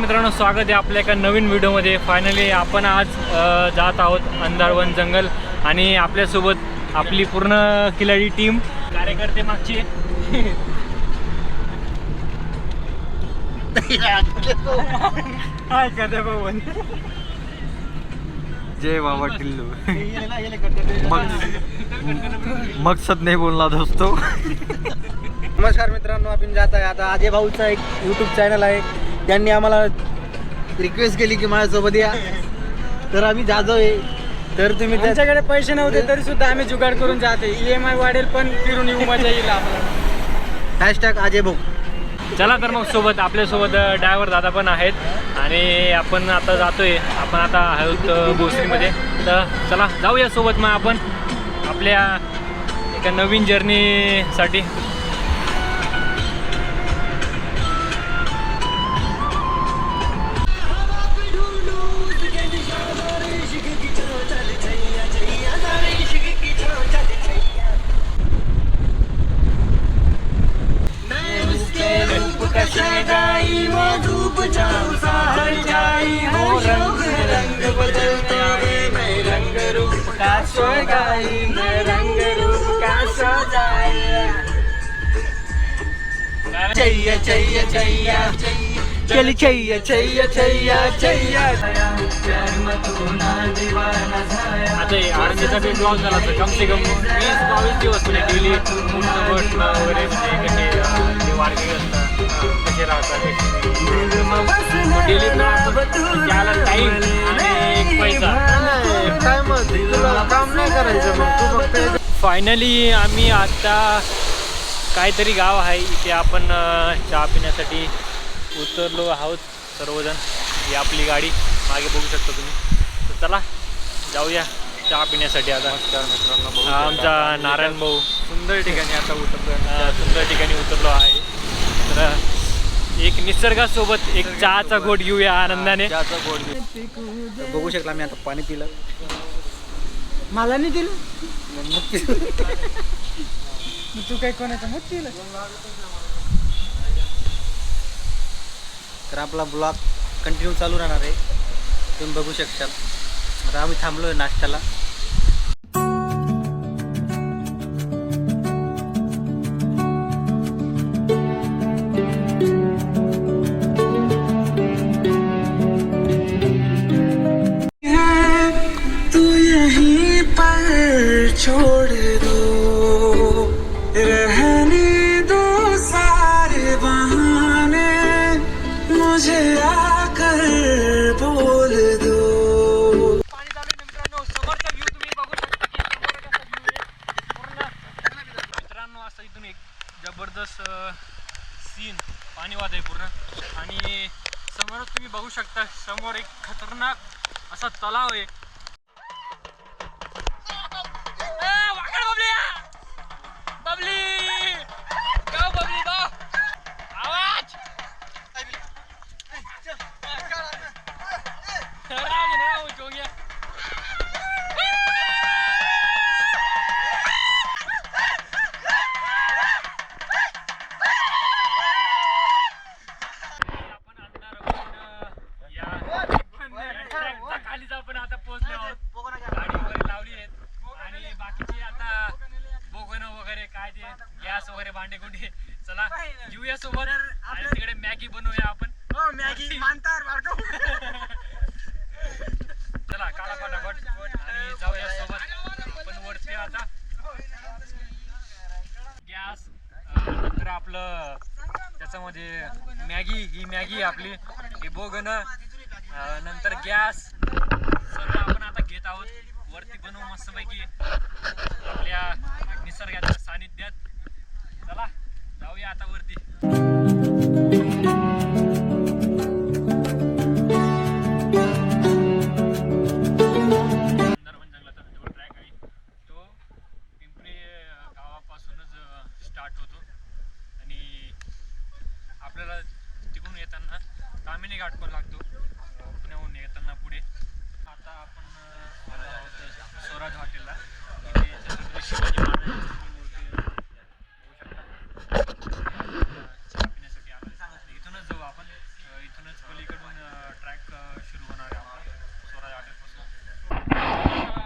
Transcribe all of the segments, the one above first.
मित्रांनो स्वागत आहे आपल्या एका नवीन व्हिडिओमध्ये. फायनली आपण आज जात आहोत अंधारवन जंगल आणि आपल्यासोबत आपली पूर्ण खिलाडी टीम कार्यकर्ते मागचे. जय बाबा टिल्लू. मग मकसद नाही बोलला दोस्तो. नमस्कार मित्रांनो आपण जात आहे आता अजय भाऊचा एक यूट्यूब चॅनल आहे. त्यांनी आम्हाला रिक्वेस्ट केली की माझ्यासोबत या. तर आम्ही जातो आहे तर तुम्ही त्या- त्यांच्याकडे पैसे नव्हते तरी सुद्धा आम्ही जुगाड करून जाते ई एम आय वाढेल पण फिरून येऊ मजा येईल आपल्याला. हॅशटॅग अजय भाऊ. चला तर मग सोबत आपल्यासोबत ड्रायव्हर दादा पण आहेत. आणि आपण आता जातोय. आपण आता आहोत भोसरीमध्ये. तर चला जाऊया सोबत मग आपण आपल्या एका नवीन जर्नीसाठी आता हे ब्लॉग झाला तर कम से कम वीस बावीस दिवस म्हणजे डेली बसणं वगैरे ते कसे अं, ते वारकरी असतात. कसे राहतात डेली त्याला टाईम आणि एक पैसा. काय मग तुला काम नाही करायचं मग. तू फक्त फायनली आम्ही आता काहीतरी गाव आहे इथे आपण चहा पिण्यासाठी उतरलो आहोत सर्वजण. ही आपली गाडी मागे बघू शकता तुम्ही. तर चला जाऊया चहा पिण्यासाठी आता. हा आमचा नारायण भाऊ. सुंदर ठिकाणी आता उतरतोय अ, सुंदर ठिकाणी उतरलो आहे. तर एक निसर्गासोबत एक चहाचा घोट घेऊया आनंदाने. ज्याचा गोड बघू शकला मी आता पाणी पिलं. मला नाही दिलं? मग तू काही कोणाचं मत दिलं तर आपला ब्लॉग कंटिन्यू चालू राहणार आहे. तुम्ही बघू शकता आता आम्ही थांबलो आहे नाश्त्याला. तू यहीं पर छोड़ तीन पाणी वाद आहे पूर्ण. आणि समोरच तुम्ही बघू शकता समोर एक खतरनाक असा तलाव आहे. त्याच्यामध्ये म्हणजे मॅगी ही मॅगी आपली. हे बोगन. नंतर गॅस. सर्व आपण आता घेत आहोत. वरती बनवू मस्तपैकी. आपल्या निसर्गाच्या सानिध्यात. चला जाऊया आता वरती. स्टार्ट होतो. आपल्याला तिकडून येताना तामिनी घाट पण लागतो. पुण्याहून येताना पुढे. आता आपण स्वराज हॉटेलला. मूर्ती इथूनच जाऊ आपण. इथूनच पलीकडून ट्रॅक सुरू होणार स्वराज हॉटेलपासून.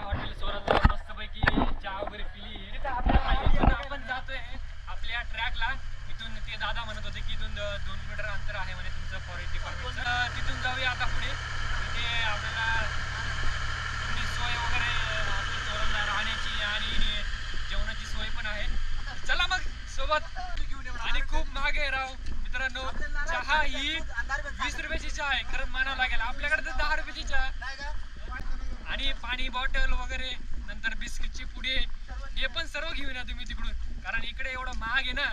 हॉटेल स्वराज मस्तपैकी चहा वगैरे पिली. जातोय. आपल्या ट्रॅकला आणि ते दादा म्हणत होते की इथून दोन मीटर अंतर आहे म्हणजे तुमचं फॉरेस्ट डिपार्टमेंट तिथून जाऊया आता पुढे. तिथे आपल्याला तुम्ही सोय वगैरे राहण्याची आणि जेवणाची सोय पण आहे. चला मग सोबत आणि खूप महाग आहे राव. मित्रांनो चहा ही वीस रुपयाची चहा आहे. खरं म्हणावं लागेल. आपल्याकडे तर दहा रुपयाची चहा आणि पाणी बॉटल वगैरे नंतर बिस्किटची पुढे हे पण सर्व घेऊन या तुम्ही तिकडून. कारण इकडे एवढं महाग आहे ना.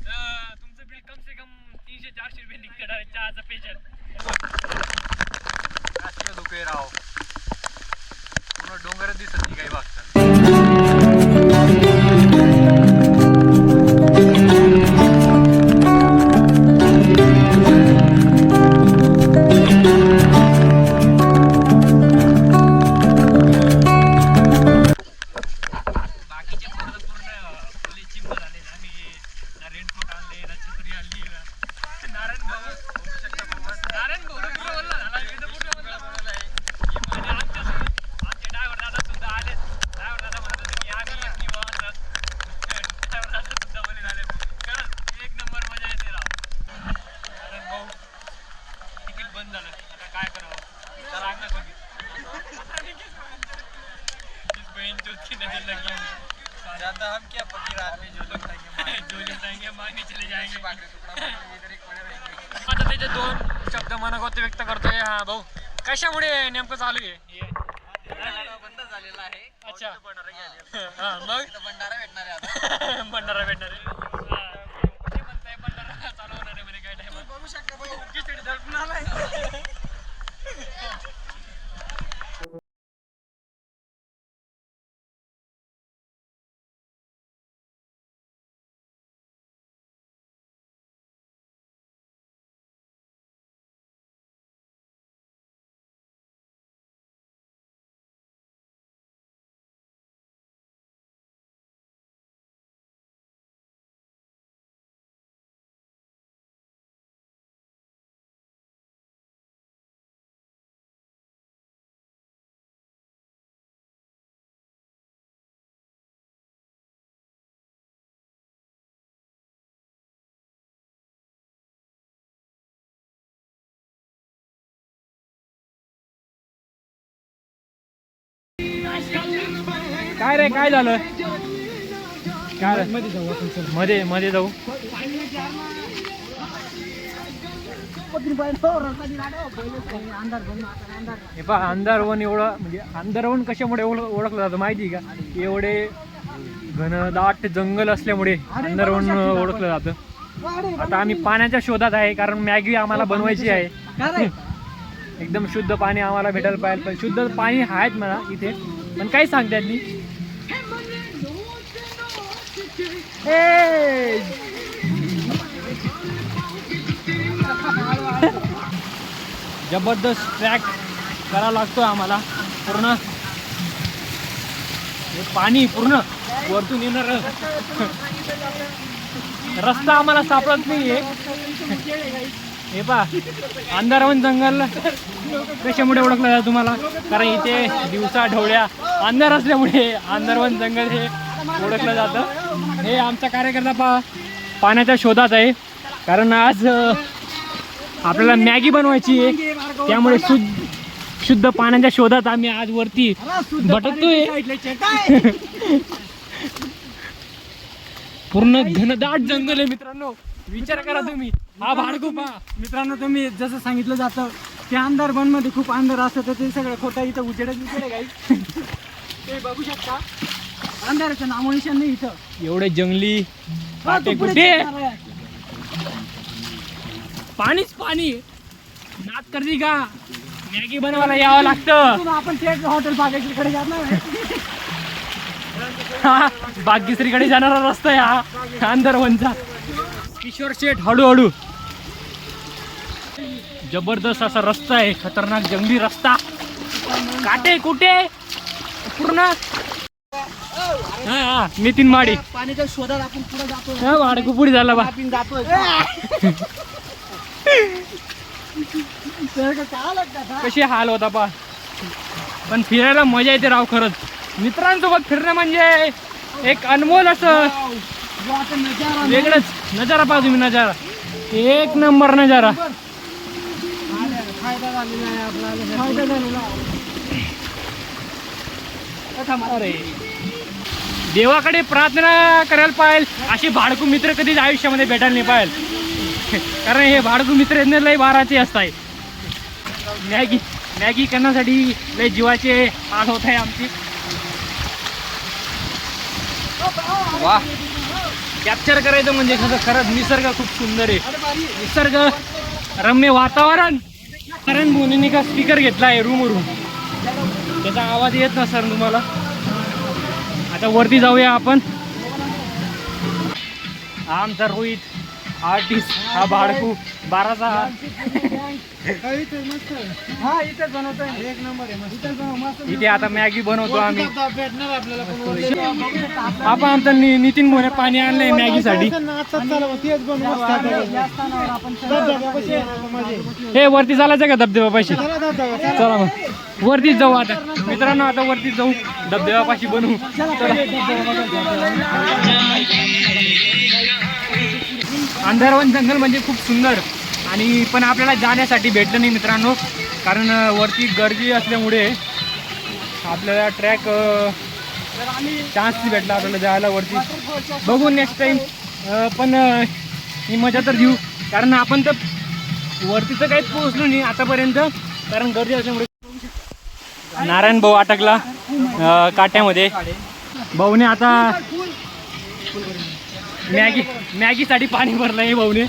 तर तुमचं बिल कम से कम तीनशे चारशे रुपये निघतं direct चहाचं पेशल राष्ट्रीय राव. पूर्ण डोंगर दिसत नाही काही बघता आता त्याचे दोन शब्द मनागत व्यक्त करतोय हा भाऊ. कशामुळे नेमकं चालू आहे? बंद झालेला आहे. अच्छा. हा मग? भंडारा भेटणार आहे आता. भंडारा भेटणार आहे. काय रे काय झालं? काय मध्ये जाऊ मध्ये जाऊ. हे पहा अंधारवन एवढं म्हणजे अंधारवन कशामुळे ओळख ओळखलं जातं माहिती आहे का? एवढे घनदाट जंगल असल्यामुळे अंधारवन ओळखलं जातं. आता आम्ही पाण्याच्या शोधात आहे कारण मॅगी आम्हाला बनवायची आहे. एकदम शुद्ध पाणी आम्हाला भेटायला पाहिजे. शुद्ध पाणी आहेत म्हणा इथे. पण काही सांगतात मी जबरदस्त ट्रॅक करावा लागतो आम्हाला पूर्ण. पाणी पूर्ण वरतून येणार रस्ता आम्हाला सापडत नाहीये. हे पा अंधारवन जंगल कशामुळे ओळखलं जातं तुम्हाला? कारण इथे दिवसा ढवळ्या अंधार असल्यामुळे अंधारवन जंगल हे ओळखलं जातं. हे आमचा कार्यकर्ता पा पाण्याच्या शोधात आहे. कारण आज आपल्याला मॅगी बनवायची आहे. त्यामुळे शुद्ध शुद्ध पाण्याच्या शोधात आम्ही आज वरती भटकतोय. पूर्ण घनदाट जंगल आहे मित्रांनो. विचार करा तुम्ही. हा भाडकुपा मित्रांनो तुम्ही जसं सांगितलं जातं की अंधार बनमध्ये खूप अंधार असतं तर ते सगळं खोटं इथं उजेडच उजेड आहे काही ते बघू शकता. अंधाराचं नामोनिशान नाही इथं. एवढे जंगली हा, काटे तो पुढे कुठे. पाणीच पाणी. नात करती का? मॅगी बनवायला यावं लागतं. इथून आपण थेट हॉटेल बागेकडे जाणार आहे. हा बागेश्रीकडे जाणारा रस्ता आहे हा. अंदरवनचा किशोर शेठ हळूहळू. जबरदस्त असा रस्ता आहे खतरनाक जंगली रस्ता. काटे कुठे? पूर्ण हा हा नितीन माडी. पाण्याच्या शोधात आपण पुढे जातो हा भाडकू पुढे झाला बा. आपण जातोय? कसे हाल होता पा पण फिरायला मजा येते राव खरंच. मित्रांसोबत फिरणं म्हणजे एक अनमोल असं. वेगळंच. नजारा पहा तुम्ही नजारा. एक नंबर नजारा. अरे. देवाकडे प्रार्थना करायला पाहिजे असे भाडकू मित्र कधीच आयुष्यामध्ये भेटायला नाही पाहिजे कारण हे भाडकू मित्र लय बाराचे असतात मॅगी मॅगी करण्यासाठी लय जीवाचे हाल होत आहे आमची. वा कॅप्चर करायचं म्हणजे कसं खरंच निसर्ग खूप सुंदर आहे. निसर्ग रम्य वातावरण. कारण बोनीने का स्पीकर घेतला आहे रूमवरून त्याचा आवाज येत नसणार तुम्हाला? आता वरती जाऊया आपण. आमचा रोहित आर्टिस्ट हा भाडकू बाराचा. हा इथेच एक नंबर इथे आता मॅगी बनवतो आम्ही. आपण आमचा नि- नितीन मोरे पाणी आणलंय मॅगीसाठी. आहे. हे वरती चालायचं का धबधबा, पैसे चला मग. वरतीच जाऊ आता. मित्रांनो आता वरतीच जाऊ. धबधब्यापाशी बनवू अंधारवन जंगल म्हणजे खूप सुंदर. आणि पण आपल्याला जाण्यासाठी भेटलं नाही मित्रांनो. कारण वरती गर्दी असल्यामुळे आपल्याला ट्रॅक चान्स भेटला आपल्याला जायला वरती. बघू नेक्स्ट टाईम पण ही मजा तर घेऊ. कारण आपण तर वरती तर काहीच पोहोचलो नाही आतापर्यंत. कारण गर्दी असल्यामुळे नारायण भाऊ अटकला काट्यामध्ये. भाऊने आता मॅगी मॅगीसाठी पाणी भरलं आहे भाऊने.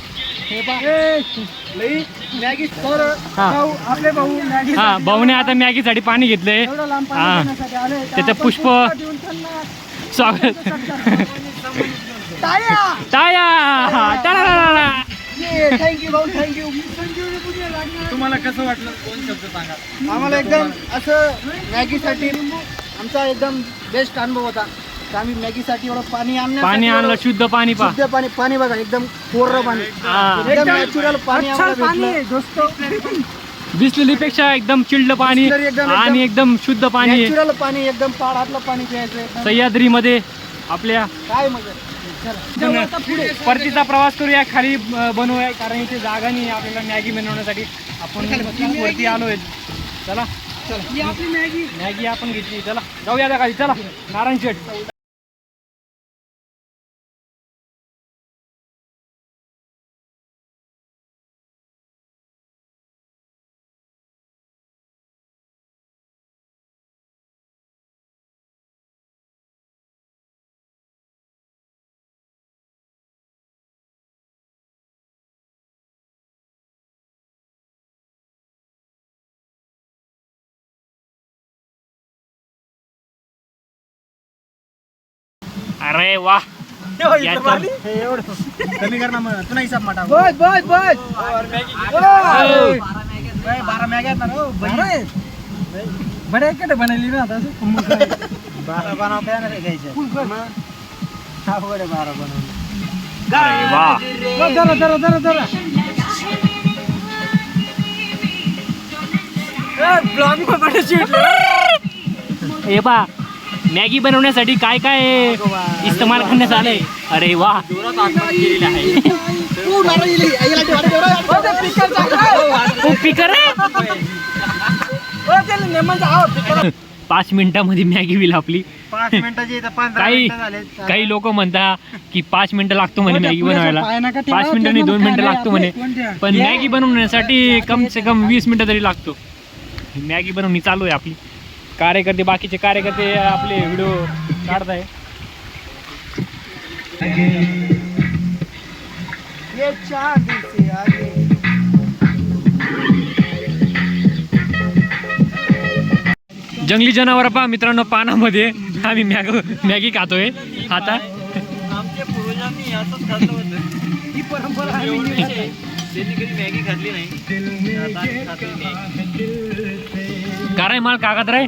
हे हा. हा भाऊने आता मॅगीसाठी पाणी घेतलंय. हा. त्याचं पुष्प स्वागत. टाळ्या! टाया टाळाळाळा. थँक्यू भाऊ थँक्यू तुम्हाला कसं वाटलं? दोन शब्द सांगा? आम्हाला एकदम असं मॅगीसाठी आमचा एकदम बेस्ट अनुभव होता. तर आम्ही मॅगीसाठी एवढं पाणी आणण्यासाठी पाणी आणलं शुद्ध पाणी पा शुद्ध पाणी पाणी बघा एकदम कोरं पाणी. हा. एकदम नॅचरल पाणी अच्छा आम्हाला भेटलं. दोस्तो. बिसलेलीपेक्षा एकदम चिल्ड पाणी बिसलेरी एकदम- आणि एकदम शुद्ध पाणी पाणी एकदम पाडातलं पाणी प्यायचं. सह्याद्रीमध्ये आपल्या काय मजा. परतीचा प्रवास करूया खाली बनवूया कारण इथे जागा नाही आपल्याला मॅगी बनवण्यासाठी. आपण वरती आलोय. चला. आपली मॅगी. मॅगी आपण घेतली. चला. जाऊया खाली. चला. नारायण शेठ. अरे वा. याचं- हे एवढं कमी कर ना मग. तुला हिसाब माटा. बस बस बस हो. बारा मॅग आहेत ना हो, बहिणी. बडे कडे बनवली ना आता. बारा बनवता येणार आहे बारा बस, जरा जरा जरा जरा ब्लॉग हे पा मॅगी बनवण्यासाठी काय काय इस्तेमाल करण्यात आलंय? अरे वा. पिकर पाच मिनिटामध्ये मॅगी होईल आपली. पाच मिनिटाची काही मिनिटं झाले. काही लोक म्हणता की पाच मिनिटं लागतो म्हणे मॅगी बनवायला. पाच मिनिटं नाही दोन मिनिटं लागतो म्हणे? पण मॅगी बनवण्यासाठी कम से कम वीस मिनिटं तरी लागतो. मॅगी बनवणी चालू आहे आपली. कार्यकर्ते बाकीचे कार्यकर्ते आपले व्हिडिओ से आगे जंगली जनावर पहा मित्रांनो पानामध्ये आम्ही मॅग मॅगी खातोय. आता आमच्या पूर्वजांनी असंच खाल्लं होतं. ही परंपरा आम्ही नेली. त्यांनी कधी मॅगी खाल्ली नाही. आता आम्ही खातोय मॅगी. काय माल कागद राय.